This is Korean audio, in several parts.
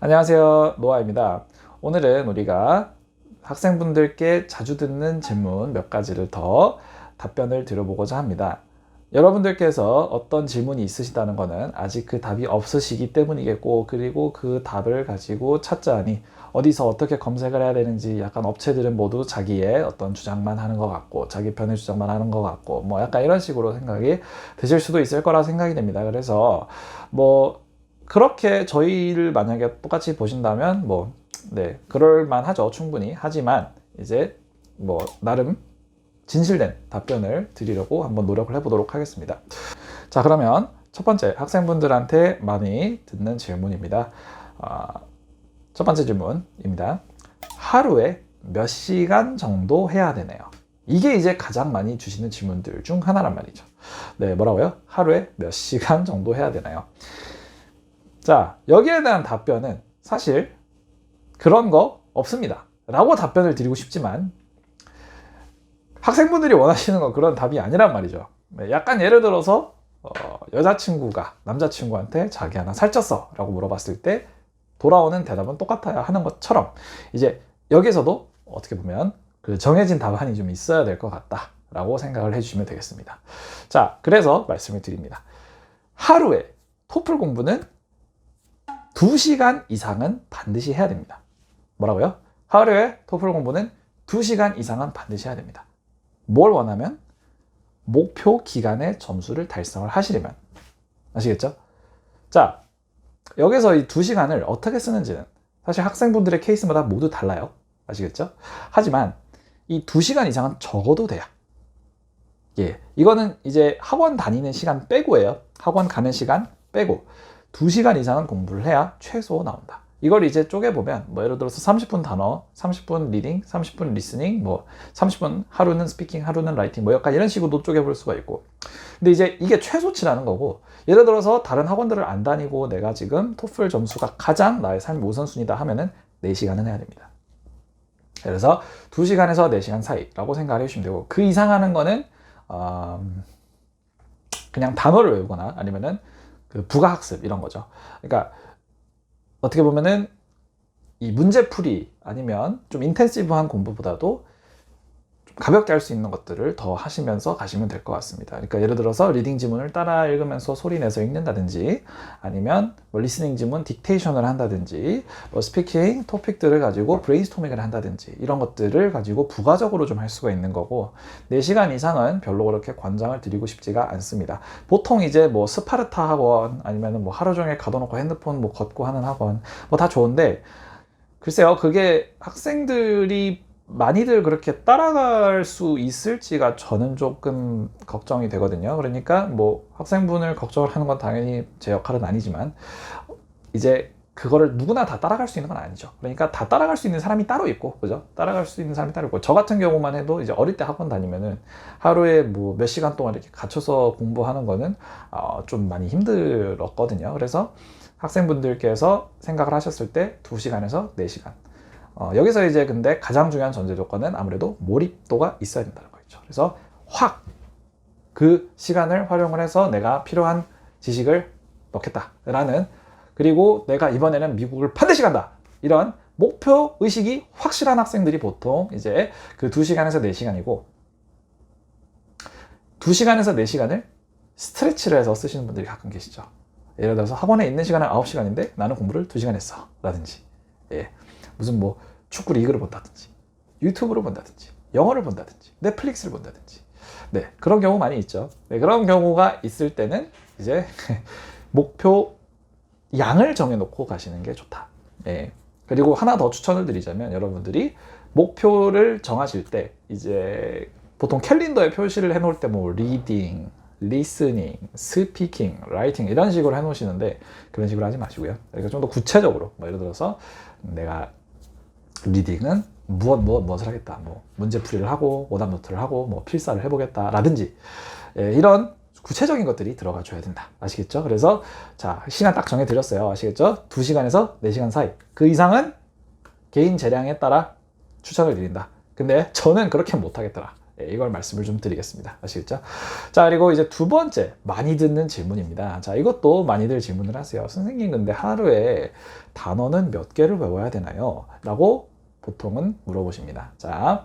안녕하세요. 노아입니다. 오늘은 우리가 학생분들께 자주 듣는 질문 몇 가지를 더 답변을 드려보고자 합니다. 여러분들께서 어떤 질문이 있으시다는 것은 아직 그 답이 없으시기 때문이겠고, 그리고 그 답을 가지고 찾자 하니 어디서 어떻게 검색을 해야 되는지 약간 업체들은 모두 자기의 어떤 주장만 하는 것 같고, 자기 편의 주장만 하는 것 같고, 뭐 약간 이런 식으로 생각이 드실 수도 있을 거라 생각이 됩니다. 그래서 뭐 그렇게 저희를 만약에 똑같이 보신다면 뭐 네, 그럴 만 하죠. 충분히. 하지만 이제 뭐 나름 진실된 답변을 드리려고 한번 노력을 해보도록 하겠습니다. 자, 그러면 첫 번째 학생분들한테 많이 듣는 질문입니다. 아, 첫 번째 질문입니다. 하루에 몇 시간 정도 해야 되나요? 이게 이제 가장 많이 주시는 질문들 중 하나란 말이죠. 네, 뭐라고요? 하루에 몇 시간 정도 해야 되나요? 자, 여기에 대한 답변은 사실 그런 거 없습니다. 라고 답변을 드리고 싶지만 학생분들이 원하시는 건 그런 답이 아니란 말이죠. 네, 약간 예를 들어서 어, 여자친구가 남자친구한테 자기 하나 살쪘어 라고 물어봤을 때 돌아오는 대답은 똑같아야 하는 것처럼 이제 여기서도 어떻게 보면 그 정해진 답안이 좀 있어야 될 것 같다 라고 생각을 해주시면 되겠습니다. 자, 그래서 말씀을 드립니다. 하루에 토플 공부는 2시간 이상은 반드시 해야 됩니다. 뭐라고요? 하루에 토플 공부는 2시간 이상은 반드시 해야 됩니다. 뭘 원하면? 목표 기간의 점수를 달성을 하시려면. 아시겠죠? 자, 여기서 이 2시간을 어떻게 쓰는지는 사실 학생분들의 케이스마다 모두 달라요. 아시겠죠? 하지만 이 2시간 이상은 적어도 돼요. 예. 이거는 이제 학원 다니는 시간 빼고예요. 학원 가는 시간 빼고 2시간 이상은 공부를 해야 최소 나온다. 이걸 이제 쪼개보면 뭐 예를 들어서 30분 단어, 30분 리딩, 30분 리스닝, 뭐 30분 하루는 스피킹, 하루는 라이팅 뭐 약간 이런 식으로 쪼개볼 수가 있고 근데 이제 이게 최소치라는 거고 예를 들어서 다른 학원들을 안 다니고 내가 지금 토플 점수가 가장 나의 삶 우선순위다 하면은 4시간은 해야 됩니다. 그래서 2시간에서 4시간 사이라고 생각을 해주시면 되고 그 이상 하는 거는 음, 그냥 단어를 외우거나 아니면은 그 부가학습 이런 거죠. 그러니까 어떻게 보면은 이 문제풀이 아니면 좀 인텐시브한 공부보다도 좀 가볍게 할 수 있는 것들을 더 하시면서 가시면 될 것 같습니다. 그러니까 예를 들어서 리딩 지문을 따라 읽으면서 소리 내서 읽는다든지 아니면 뭐 리스닝 지문 딕테이션을 한다든지 뭐 스피킹 토픽들을 가지고 브레인스토밍을 한다든지 이런 것들을 가지고 부가적으로 좀 할 수가 있는 거고 4시간 이상은 별로 그렇게 권장을 드리고 싶지가 않습니다. 보통 이제 뭐 스파르타 학원 아니면 뭐 하루 종일 가둬놓고 핸드폰 뭐 걷고 하는 학원 뭐 다 좋은데 글쎄요 그게 학생들이 많이들 그렇게 따라갈 수 있을지가 저는 조금 걱정이 되거든요. 그러니까 뭐 학생분을 걱정을 하는 건 당연히 제 역할은 아니지만 이제 그거를 누구나 다 따라갈 수 있는 건 아니죠. 그러니까 다 따라갈 수 있는 사람이 따로 있고, 그죠? 따라갈 수 있는 사람이 따로 있고. 저 같은 경우만 해도 이제 어릴 때 학원 다니면은 하루에 뭐 몇 시간 동안 이렇게 갇혀서 공부하는 거는 어, 좀 많이 힘들었거든요. 그래서 학생분들께서 생각을 하셨을 때 2시간에서 4시간. 어, 여기서 이제 근데 가장 중요한 전제 조건은 아무래도 몰입도가 있어야 된다는 거죠. 그래서 확 그 시간을 활용을 해서 내가 필요한 지식을 넣겠다라는 그리고 내가 이번에는 미국을 반드시 간다 이런 목표 의식이 확실한 학생들이 보통 이제 그 2시간에서 4시간이고 2시간에서 4시간을 스트레치를 해서 쓰시는 분들이 가끔 계시죠. 예를 들어서 학원에 있는 시간은 9시간인데 나는 공부를 2시간 했어. 라든지. 예. 무슨 뭐 축구 리그를 본다든지 유튜브를 본다든지 영어를 본다든지 넷플릭스를 본다든지 네 그런 경우 많이 있죠 네, 그런 경우가 있을 때는 이제 목표 양을 정해놓고 가시는 게 좋다 네. 그리고 하나 더 추천을 드리자면 여러분들이 목표를 정하실 때 이제 보통 캘린더에 표시를 해놓을 때 뭐 리딩 리스닝, 스피킹, 라이팅 이런 식으로 해놓으시는데 그런 식으로 하지 마시고요. 그러니까 좀 더 구체적으로 뭐 예를 들어서 내가 리딩은 무엇 무엇 무엇을 하겠다. 뭐 문제 풀이를 하고 오답 노트를 하고 뭐 필사를 해보겠다라든지 예, 이런 구체적인 것들이 들어가 줘야 된다. 아시겠죠? 그래서 자 시간 딱 정해 드렸어요. 아시겠죠? 2 시간에서 4 시간 사이. 그 이상은 개인 재량에 따라 추천을 드린다. 근데 저는 그렇게 못 하겠더라. 예, 이걸 말씀을 좀 드리겠습니다. 아시겠죠? 자, 그리고 이제 두 번째, 많이 듣는 질문입니다. 자, 이것도 많이들 질문을 하세요. 선생님, 근데 하루에 단어는 몇 개를 외워야 되나요? 라고 보통은 물어보십니다. 자,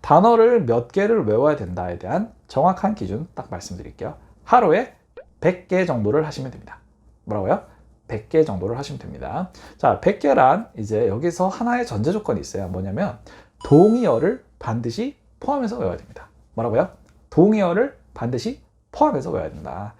단어를 몇 개를 외워야 된다에 대한 정확한 기준 딱 말씀드릴게요. 하루에 100개 정도를 하시면 됩니다. 뭐라고요? 100개 정도를 하시면 됩니다. 자, 100개란 이제 여기서 하나의 전제 조건이 있어요. 뭐냐면 동의어를 반드시 포함해서 외워야 됩니다. 뭐라고요? 동의어를 반드시 포함해서 외워야 된다.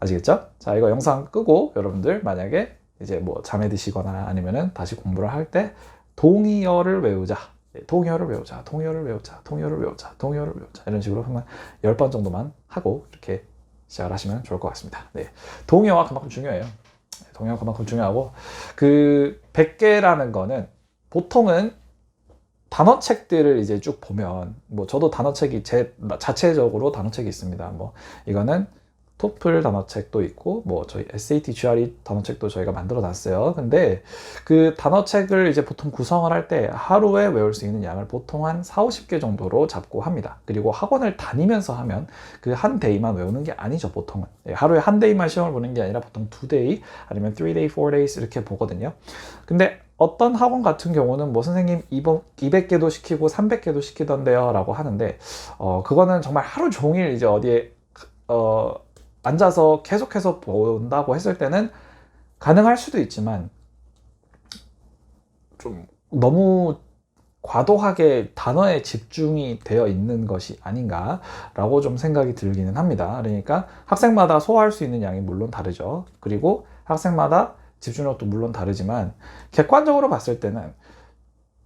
아시겠죠? 자, 이거 영상 끄고 여러분들 만약에 이제 뭐 잠에 드시거나 아니면은 다시 공부를 할 때 동의어를 외우자. 예, 동의어를 외우자. 동의어를 외우자. 동의어를 외우자. 동의어를 외우자. 이런 식으로 한번 10번 정도만 하고 이렇게 시작을 하시면 좋을 것 같습니다. 네. 동의어가 그만큼 중요해요. 네, 동의어가 그만큼 중요하고 그 100개라는 거는 보통은 단어책들을 이제 쭉 보면 뭐 저도 단어책이 제 자체적으로 단어책이 있습니다. 뭐 이거는 토플 단어책도 있고 뭐 저희 SAT, GRE 단어책도 저희가 만들어 놨어요. 근데 그 단어책을 이제 보통 구성을 할 때 하루에 외울 수 있는 양을 보통 한 4, 50개 정도로 잡고 합니다. 그리고 학원을 다니면서 하면 그 한 데이만 외우는 게 아니죠, 보통은. 예, 하루에 한 데이만 시험을 보는 게 아니라 보통 두 데이 아니면 3 day, 4 days 이렇게 보거든요. 근데 어떤 학원 같은 경우는 뭐 선생님 200개도 시키고 300개도 시키던데요 라고 하는데 어 그거는 정말 하루 종일 이제 어디에 어 앉아서 계속해서 본다고 했을 때는 가능할 수도 있지만 좀 너무 과도하게 단어에 집중이 되어 있는 것이 아닌가라고 좀 생각이 들기는 합니다. 그러니까 학생마다 소화할 수 있는 양이 물론 다르죠. 그리고 학생마다 집중력도 물론 다르지만 객관적으로 봤을 때는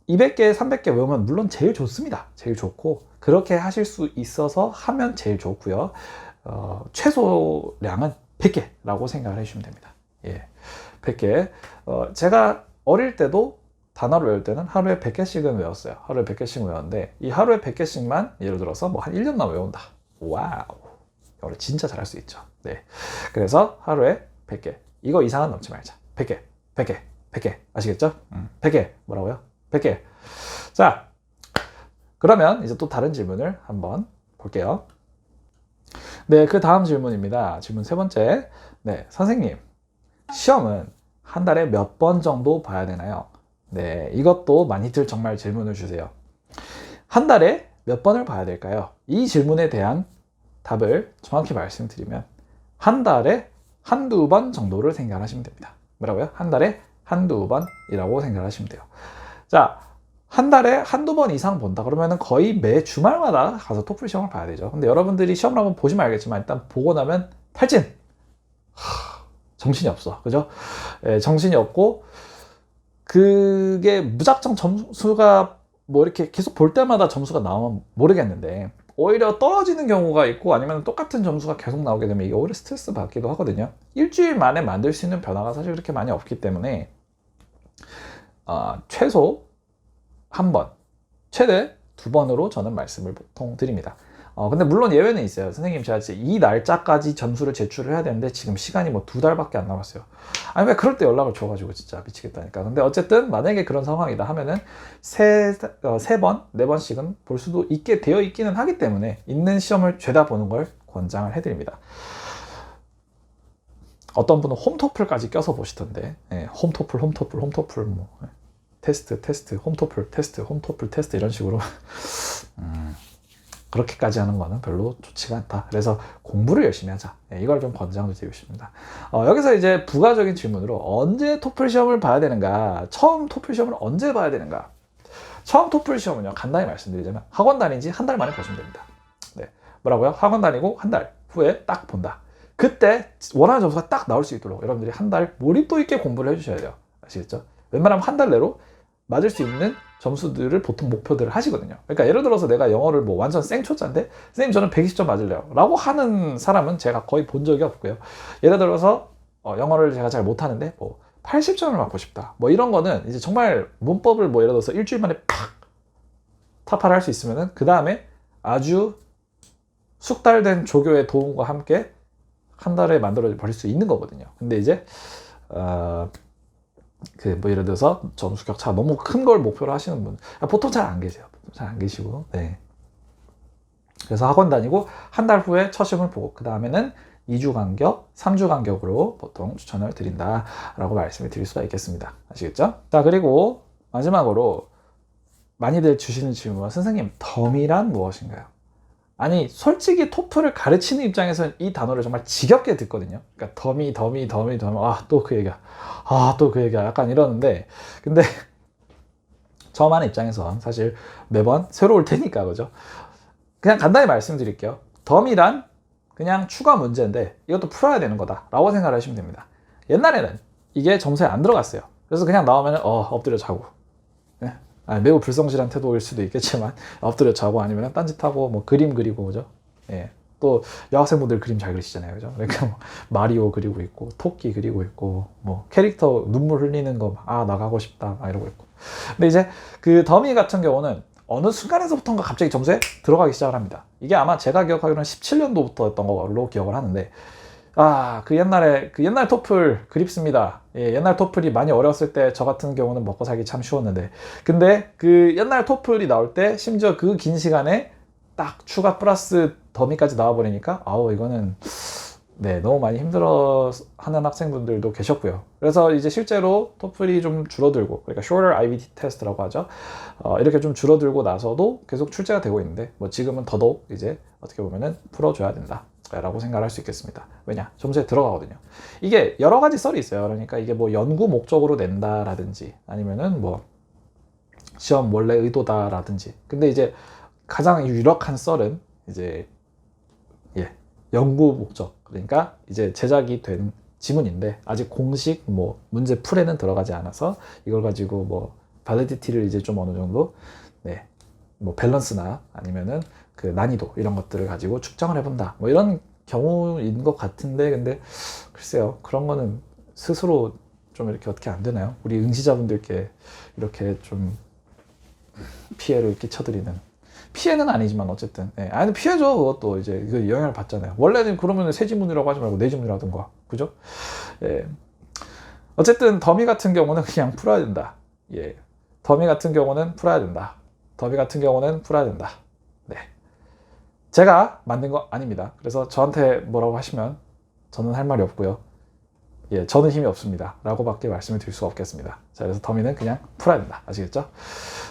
200개, 300개 외우면 물론 제일 좋습니다. 제일 좋고 그렇게 하실 수 있어서 하면 제일 좋고요. 어, 최소량은 100개라고 생각을 해주시면 됩니다. 예, 100개. 어, 제가 어릴 때도 단어를 외울 때는 하루에 100개씩은 외웠어요. 하루에 100개씩 외웠는데 이 하루에 100개씩만 예를 들어서 뭐 한 1년만 외운다. 와우. 영어를 진짜 잘할 수 있죠. 네. 그래서 하루에 100개. 이거 이상은 넘지 말자. 100개, 100개, 100개. 아시겠죠? 음, 100개. 뭐라고요? 100개. 자, 그러면 이제 또 다른 질문을 한번 볼게요. 네, 그 다음 질문입니다. 질문 세 번째. 네, 선생님. 시험은 한 달에 몇 번 정도 봐야 되나요? 네, 이것도 많이들 정말 질문을 주세요. 한 달에 몇 번을 봐야 될까요? 이 질문에 대한 답을 정확히 말씀드리면 한 달에 한두 번 정도를 생각하시면 됩니다. 뭐라고요? 한 달에 한두 번이라고 생각하시면 돼요. 자, 한 달에 한두 번 이상 본다 그러면 거의 매 주말마다 가서 토플 시험을 봐야 되죠. 근데 여러분들이 시험을 한번 보시면 알겠지만 일단 보고 나면 탈진. 하, 정신이 없어. 그죠? 예, 정신이 없고 그게 무작정 점수가 뭐 이렇게 계속 볼 때마다 점수가 나오면 모르겠는데 오히려 떨어지는 경우가 있고 아니면 똑같은 점수가 계속 나오게 되면 이게 오히려 스트레스 받기도 하거든요. 일주일 만에 만들 수 있는 변화가 사실 그렇게 많이 없기 때문에 어, 최소 한 번, 최대 두 번으로 저는 말씀을 보통 드립니다. 어, 근데 물론 예외는 있어요. 선생님, 제가 이 날짜까지 점수를 제출을 해야 되는데 지금 시간이 뭐 두 달밖에 안 남았어요. 아니, 왜 그럴 때 연락을 줘가지고 진짜 미치겠다니까. 근데 어쨌든 만약에 그런 상황이다 하면은 세, 어, 세 번, 네 번씩은 볼 수도 있게 되어 있기는 하기 때문에 있는 시험을 죄다 보는 걸 권장을 해드립니다. 어떤 분은 홈토플까지 껴서 보시던데, 예, 홈토플, 홈토플, 홈토플, 뭐. 예. 테스트, 테스트, 홈토플, 테스트, 홈토플, 테스트 이런 식으로 음, 그렇게까지 하는 거는 별로 좋지가 않다. 그래서 공부를 열심히 하자. 네, 이걸 좀 권장을 드리고 싶습니다. 어, 여기서 이제 부가적인 질문으로 언제 토플 시험을 봐야 되는가? 처음 토플 시험을 언제 봐야 되는가? 처음 토플 시험은요, 간단히 말씀드리자면 학원 다닌 지 한 달 만에 보시면 됩니다. 네. 뭐라고요? 학원 다니고 한 달 후에 딱 본다. 그때 원하는 점수가 딱 나올 수 있도록 여러분들이 한 달 몰입도 있게 공부를 해주셔야 돼요. 아시겠죠? 웬만하면 한 달 내로 맞을 수 있는 점수들을 보통 목표들을 하시거든요. 그러니까 예를 들어서 내가 영어를 뭐 완전 생초짜인데 선생님 저는 120점 맞을래요. 라고 하는 사람은 제가 거의 본 적이 없고요. 예를 들어서 어, 영어를 제가 잘 못하는데 뭐 80점을 맞고 싶다. 뭐 이런 거는 이제 정말 문법을 뭐 예를 들어서 일주일 만에 팍 타파를 할 수 있으면은 그 다음에 아주 숙달된 조교의 도움과 함께 한 달에 만들어 버릴 수 있는 거거든요. 근데 이제 어, 그 뭐 예를 들어서 점수 격차 너무 큰 걸 목표로 하시는 분 보통 잘 안 계세요. 잘 안 계시고 네. 그래서 학원 다니고 한 달 후에 첫 시험을 보고 그 다음에는 2주 간격, 3주 간격으로 보통 추천을 드린다라고 말씀을 드릴 수가 있겠습니다. 아시겠죠? 자, 그리고 마지막으로 많이들 주시는 질문, 선생님, 덤이란 무엇인가요? 아니, 솔직히 토플을 가르치는 입장에서는 이 단어를 정말 지겹게 듣거든요. 그러니까 덤이, 덤이, 덤이, 덤이, 아, 또 그 얘기야. 아, 또 그 얘기야. 약간 이러는데, 근데 하는 입장에선 사실 매번 새로울 테니까, 그죠? 그냥 간단히 말씀드릴게요. 덤이란 그냥 추가 문제인데 이것도 풀어야 되는 거다라고 생각을 하시면 됩니다. 옛날에는 이게 점수에 안 들어갔어요. 그래서 그냥 나오면 어 엎드려 자고 예. 아, 매우 불성실한 태도일 수도 있겠지만 엎드려 자고 아니면 딴짓하고 뭐 그림 그리고 그죠? 예. 또 여학생분들 그림 잘 그리시잖아요, 그죠? 그러니까 뭐 마리오 그리고 있고 토끼 그리고 있고 뭐 캐릭터 눈물 흘리는 거 아 나가고 싶다 막 이러고 있고. 근데 이제 그 더미 같은 경우는 어느 순간에서부터인가 갑자기 점수에 들어가기 시작을 합니다. 이게 아마 제가 기억하기로는 17년도부터였던 걸로 기억을 하는데, 아, 그 옛날에, 그 옛날 토플 그립습니다. 예, 옛날 토플이 많이 어렸을 때 저 같은 경우는 먹고 살기 참 쉬웠는데, 근데 그 옛날 토플이 나올 때 심지어 그 긴 시간에 딱 추가 플러스 더미까지 나와버리니까, 아우, 이거는 네, 너무 많이 힘들어 하는 학생분들도 계셨고요. 그래서 이제 실제로 토플이 좀 줄어들고, 그러니까 shorter IBT 테스트라고 하죠. 어, 이렇게 좀 줄어들고 나서도 계속 출제가 되고 있는데, 뭐 지금은 더더욱 이제 어떻게 보면은 풀어줘야 된다. 라고 생각을 할수 있겠습니다. 왜냐? 점수에 들어가거든요. 이게 여러 가지 썰이 있어요. 그러니까 이게 뭐 연구 목적으로 낸다라든지 아니면은 뭐 시험 원래 의도다라든지. 근데 이제 가장 유력한 썰은 이제 예, 연구 목적. 그러니까 이제 제작이 된 지문인데 아직 공식 뭐 문제 풀에는 들어가지 않아서 이걸 가지고 뭐 발리디티를 이제 좀 어느 정도 네. 뭐 밸런스나 아니면은 그 난이도 이런 것들을 가지고 측정을 해본다. 뭐 이런 경우인 것 같은데 근데 글쎄요. 그런 거는 스스로 좀 이렇게 어떻게 안 되나요? 우리 응시자분들께 이렇게 좀 피해를 끼쳐드리는. 피해는 아니지만 어쨌든. 예. 아니 피해죠. 그것도 이제 그 영향을 받잖아요. 원래는 그러면 새 지문이라고 하지 말고 내 지문이라든가 그죠? 예. 어쨌든 더미 같은 경우는 그냥 풀어야 된다. 예. 더미 같은 경우는 풀어야 된다. 더미 같은 경우는 풀어야 된다. 네 제가 만든 거 아닙니다 그래서 저한테 뭐라고 하시면 저는 할 말이 없고요 예, 저는 힘이 없습니다. 라고밖에 말씀을 드릴 수가 없겠습니다. 자, 그래서 더미는 그냥 풀어야 된다. 아시겠죠?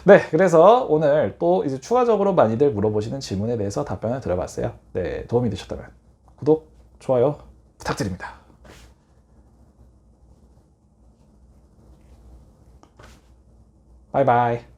네, 그래서 오늘 또 이제 추가적으로 많이들 물어보시는 질문에 대해서 답변을 드려봤어요. 네, 도움이 되셨다면 구독, 좋아요 부탁드립니다. 바이바이.